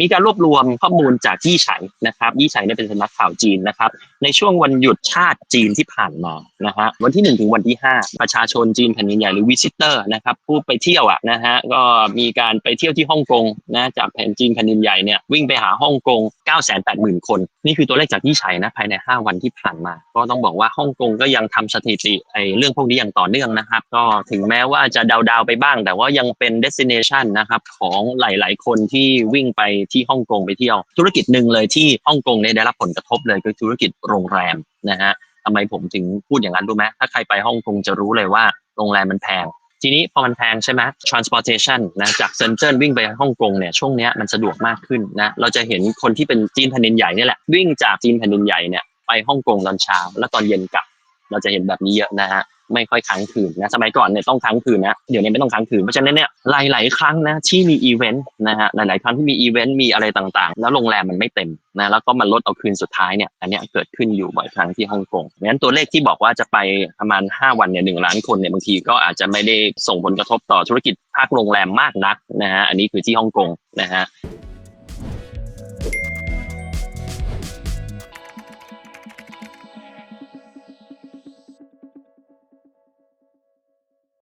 มีการรวบรวมข้อมูลจากยี่ไฉนะครับยี่ไฉเนี่ยเป็นสำนักข่าวจีนนะครับ ในช่วงวันหยุดชาติจีนที่ผ่านมานะฮะวันที่ 1 ถึงวันที่ 5 ประชาชนจีนแผ่นดินใหญ่หรือวิซิเตอร์นะครับผู้ไปเที่ยวอะนะฮะก็มีการไปเที่ยวที่ฮ่องกงนะจากแผ่นจีนแผ่นดินใหญ่เนี่ยวิ่งไปหาฮ่องกง 980,000 คน นี่คือตัวเลขจากยี่ไฉนะภายใน 5 วันที่ผ่านมา ก็ต้องบอกว่าฮ่องกงก็ยังทำสถิติไอ้เรื่องพวกนี้อย่างต่อเนื่องนะครับ ก็ถึงแม้ว่าจะดาวๆไปบ้าง แต่ว่ายังเป็น destination นะครับของหลาย ๆ คนที่วิ่งไปที่ฮ่องกงไปเที่ยว ธุรกิจหนึ่งเลยที่ฮ่องกงเนี่ยได้รับผลกระทบเลยคือธุรกิจโรงแรมนะฮะทำไมผมถึงพูดอย่างนั้นรู้ไหมถ้าใครไปฮ่องกงจะรู้เลยว่าโรงแรมมันแพง ทีนี้พอมันแพงใช่ไหม transportation นะจากเซินเจิ้นวิ่งไปฮ่องกงเนี่ยช่วงนี้มันสะดวกมากขึ้นนะเราจะเห็นคนที่เป็นจีนแผ่นดินใหญ่เนี่ยแหละวิ่งจากจีนแผ่นดินใหญ่เนี่ยไปฮ่องกงตอนเช้า แล้วตอนเย็นกลับ เราจะเห็นแบบนี้เยอะนะฮะ ไม่ค่อยค้างคืนนะสมัยก่อนเนี่ยต้องค้างคืนนะเดี๋ยวนี้ไม่ต้องค้างคืนเพราะฉะนั้นเนี่ยหลาย ๆ ครั้งนะที่มีอีเวนต์นะฮะหลาย ๆ ครั้งที่มีอีเวนต์มีอะไรต่างๆ แล้วโรงแรมมันไม่เต็มนะแล้วก็มันลดเอาคืนสุดท้ายเนี่ยอันนี้เกิดขึ้นอยู่บ่อยครั้งที่ฮ่องกงงั้นตัวเลขที่บอกว่าจะไปประมาณ 5 วันเนี่ยหนึ่งล้านคนเนี่ยบางทีก็อาจจะไม่ได้ส่งผลกระทบต่อธุรกิจภาคโรงแรมมากนักนะฮะอันนี้คือที่ฮ่องกงนะฮะ